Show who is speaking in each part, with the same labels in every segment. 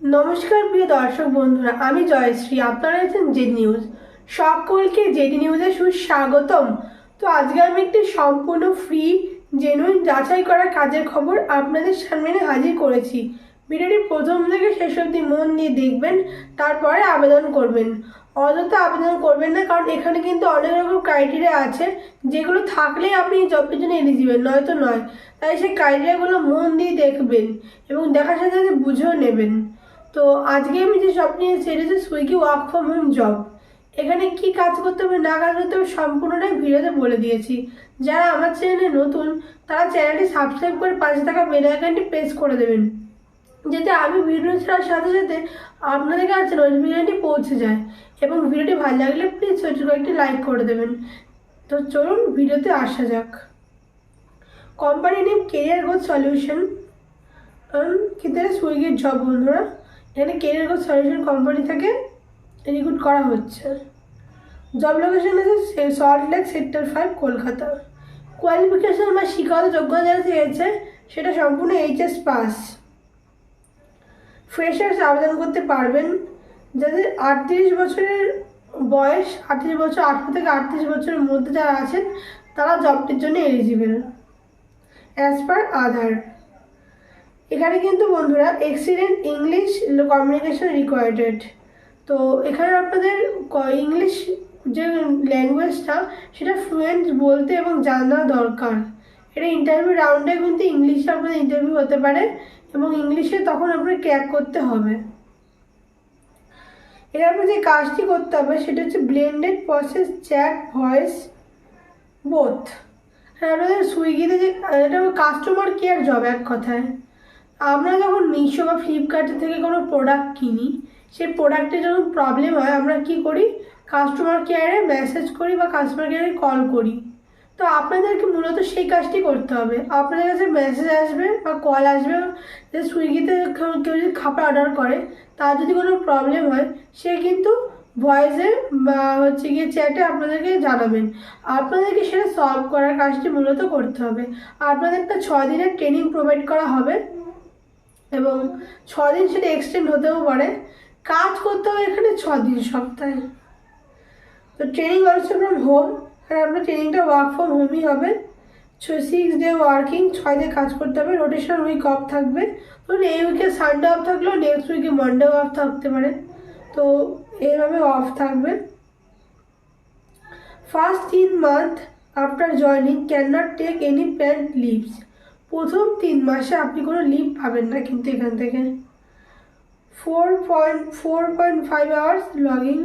Speaker 1: নমস্কার, প্রিয় দর্শক বন্ধুরা, আমি জয়শ্রী। আপনারা আছেন জেড নিউজ। সকলকে জেড নিউজে সুস্বাগতম। তো আজকে আমি একটি সম্পূর্ণ ফ্রি জেনুইন যাচাই করা কাজের খবর আপনাদের সামনে হাজির করেছি। ভিডিওটি প্রথম থেকে শেষ অবধি মন দিয়ে দেখবেন, তারপরে আবেদন করবেন। অযথা আবেদন করবেন না, কারণ এখানে কিন্তু অনেক রকম ক্রাইটেরিয়া আছে, যেগুলো থাকলেই আপনি এই জবটির জন্য এলিজিবেল নয়তো নয়। তাই সেই ক্রাইটেরিয়াগুলো মন দিয়ে দেখবেন এবং দেখার সাথে সাথে বুঝেও নেবেন। তো আজকে আমি যে জব নিয়ে সেটা হচ্ছে Swiggy work from home job এখানে কি কাজ করতে হবে, না কাজ করতে হবে, সম্পূর্ণটাই ভিডিওতে বলে দিয়েছি। যারা আমার চ্যানেলে নতুন, তারা চ্যানেলটি সাবস্ক্রাইব করে পাশে থাকা বেল আইকনটি প্রেস করে দেবেন। যাতে আমি ভিডিও ছাড়ার সাথে সাথে আপনাদের কাছে নোটিফিকেশনটি পৌঁছে যায়। এবং ভিডিওটি ভালো লাগলে প্লিজ ছোটো একটি লাইক করে দেবেন। তো চলুন, ভিডিওতে আসা যাক। Company name career growth solution কিন্তু সুইগির জব বন্ধুরা? এখানে কেরিয়ার গ্রোথ সলিউশন কোম্পানি থেকে রিক্রুট করা হচ্ছে। জব লোকেশন আছে Salt Lake sector five Kolkata. Qualification বা শিক্ষাগত যোগ্যতা যারা চেয়েছে, সেটা সম্পূর্ণ এইচএস পাস ফ্রেশার্স আবেদন করতে পারবেন। যাদের আটত্রিশ বছরের বয়স, আটত্রিশ বছর, আঠারো থেকে আটত্রিশ বছরের মধ্যে যারা আছেন, তারা জবটির জন্য এলিজিবল অ্যাজ পার আধার এখানে কিন্তু বন্ধুরা এক্সিলেন্ট ইংলিশ কমিউনিকেশন রিকোয়ার্ডেড তো এখানে আপনাদের ইংলিশ যে ল্যাঙ্গুয়েজটা সেটা ফ্লুয়েন্ট বলতে এবং জানা দরকার। এটা ইন্টারভিউ রাউন্ডে কিন্তু ইংলিশে আপনাদের ইন্টারভিউ হতে পারে এবং ইংলিশে তখন আপনার ক্র্যাক করতে হবে। এর আপনার যে কাজটি করতে হবে, সেটা হচ্ছে blended process chat voice both আপনাদের সুইগিতে যে, এটা কাস্টমার কেয়ার জব এক কথায়। আমরা যখন মিশো বা ফ্লিপকার্ট থেকে কোনো প্রোডাক্ট কিনি, সেই প্রোডাক্টে যখন প্রবলেম হয়, আমরা কি করি? কাস্টমার কেয়ারে মেসেজ করি বা কাস্টমার কেয়ারে কল করি। তো আপনাদেরকে মূলত সেই কাজটি করতে হবে। আপনাদের কাছে মেসেজ আসবে বা কল আসবে যে সুইগিতে কেউ যদি খাবার অর্ডার করে, তার যদি কোনো প্রবলেম হয়, সে কিন্তু ভয়েসে বা হচ্ছে গিয়ে চ্যাটে আপনাদেরকে জানাবেন। আপনাদেরকে সেটা সলভ করার কাজটি মূলত করতে হবে। আপনাদের একটা ছ দিনের ট্রেনিং প্রোভাইড করা হবে। এবং ছ দিন সেটা এক্সটেন্ড হতেও পারে। কাজ করতে হবে এখানে ছ দিন সপ্তাহে। তো ট্রেনিং অলসো ফ্রম হোম আর আপনার ট্রেনিংটা ওয়ার্ক ফ্রম হোমই হবে। সিক্স ডে ওয়ার্কিং ছয় ডে কাজ করতে হবে। রোটেশন উইক অফ থাকবে। ধরুন এই উইকে সানডে অফ থাকলেও নেক্সট উইকে মনডে অফ থাকতে পারে। তো এইভাবে অফ থাকবে। ফার্স্ট তিন month after joining can not take any planned leaves প্রথম তিন মাসে আপনি কোনো লিভ পাবেন না কিন্তু এখান থেকে। Four point four point five hours logging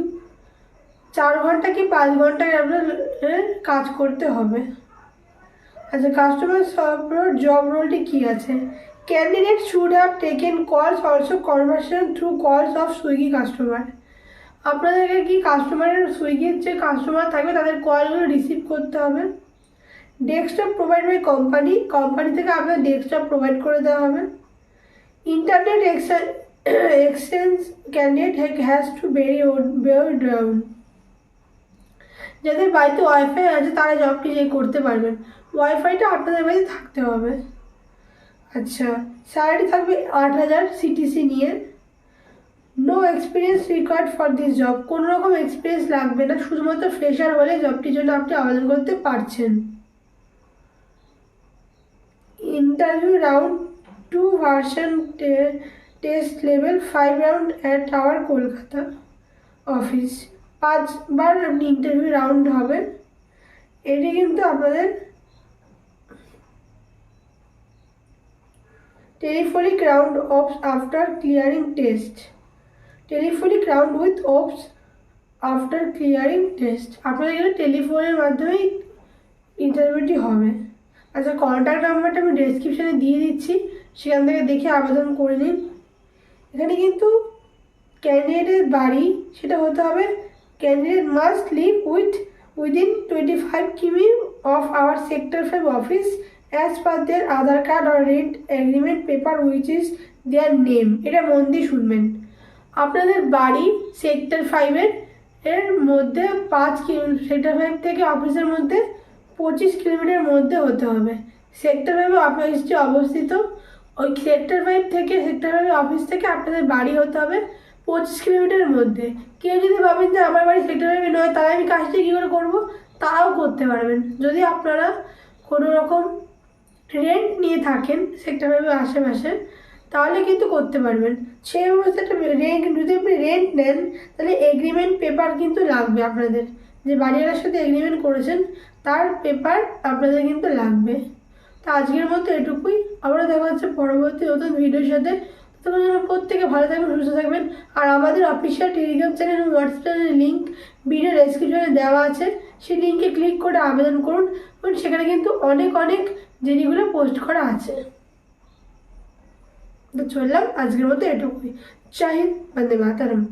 Speaker 1: চার ঘণ্টা কি পাঁচ ঘন্টায় আপনার কাজ করতে হবে। আচ্ছা কাস্টমার সাপোর্ট জব রোলটি কী আছে? Candidate should have taken calls also conversation through calls of Swiggy customer আপনাদেরকে কি কাস্টমারের সুইগির যে কাস্টমার থাকবে, তাদের কলগুলো রিসিভ করতে হবে? Desktop provide by company company থেকে আপনার ডেস্কটপ প্রোভাইড করে দেওয়া হবে। Internet exchange candidate has to very bear down যাদের বাড়িতে ওয়াইফাই আছে তারা জবটি যে করতে পারবেন। ওয়াইফাইটা আপনাদের বাড়িতে থাকতে হবে। আচ্ছা স্যালারি থাকবে আট হাজার সিটিসি নিয়ে। No experience required for this job কোনো রকম এক্সপিরিয়েন্স লাগবে না। শুধুমাত্র ফ্রেশার হলে জবটির জন্য আপনি আবেদন করতে পারছেন। Interview round two version test level five round at our Kolkata office পাঁচবার আপনি ইন্টারভিউ রাউন্ড হবে। এটি কিন্তু আপনাদের telephonic round of after clearing test telephonic round with offs after clearing test আপনাদের এখানে টেলিফোনের মাধ্যমেই ইন্টারভিউটি হবে। আচ্ছা কন্ট্যাক্ট নাম্বারটা আমি ডেসক্রিপশানে দিয়ে দিচ্ছি। সেখান থেকে দেখে আবেদন করে নিন। এখানে কিন্তু ক্যান্ডিডেটের বাড়ি, সেটা হতে হবে candidate must live with within twenty five km of our sector five office as per their Aadhaar card R rent agreement paper which is their name এটা মন দিয়ে শুনবেন। আপনাদের বাড়ি সেক্টর ফাইভের এর মধ্যে পাঁচ কিলো সেক্টর ফাইভ থেকে অফিসের মধ্যে পঁচিশ কিলোমিটার মধ্যে হতে হবে। সেক্টর ফাইভে অফিসটি অবস্থিত, ওই সেক্টর ফাইভ থেকে সেক্টর ফাইভ অফিস থেকে আপনাদের বাড়ি হতে হবে পঁচিশ কিলোমিটারের মধ্যে। কেউ যদি ভাবেন যে আমার বাড়ি সেক্টর ফাইভে নয়, তাহলে আমি কাজটা কী করে করব? তারাও করতে পারবেন। যদি আপনারা কোনো রকম রেন্ট নিয়ে থাকেন সেক্টর ফাইভের আশেপাশে, তাহলে কিন্তু করতে পারবেন। সেই অবস্থায় একটা রেন্ট যদি আপনি রেন্ট নেন, তাহলে এগ্রিমেন্ট পেপার কিন্তু লাগবে আপনাদের। যে বাড়িওয়ালার সাথে এগ্রিমেন্ট করেছেন, তার পেপার আপনাদের কিন্তু লাগবে। তো আজকের মতো এটুকুই। আবারও দেখা হচ্ছে পরবর্তী নতুন ভিডিওর সাথে। তখন যেন প্রত্যেকে ভালো থাকবেন, সুস্থ থাকবেন। আর আমাদের অফিসিয়াল টেলিগ্রাম চ্যানেল এবং হোয়াটসঅ্যাপ চ্যানেলের লিঙ্ক ভিডিও ডেসক্রিপশনে দেওয়া আছে। সেই লিঙ্কে ক্লিক করে আবেদন করুন। এবং সেখানে কিন্তু অনেক অনেক জিনিসগুলো পোস্ট করা আছে। তো চললাম আজকের মতো এটুকুই। চাহিদ বন্দে মাতারম।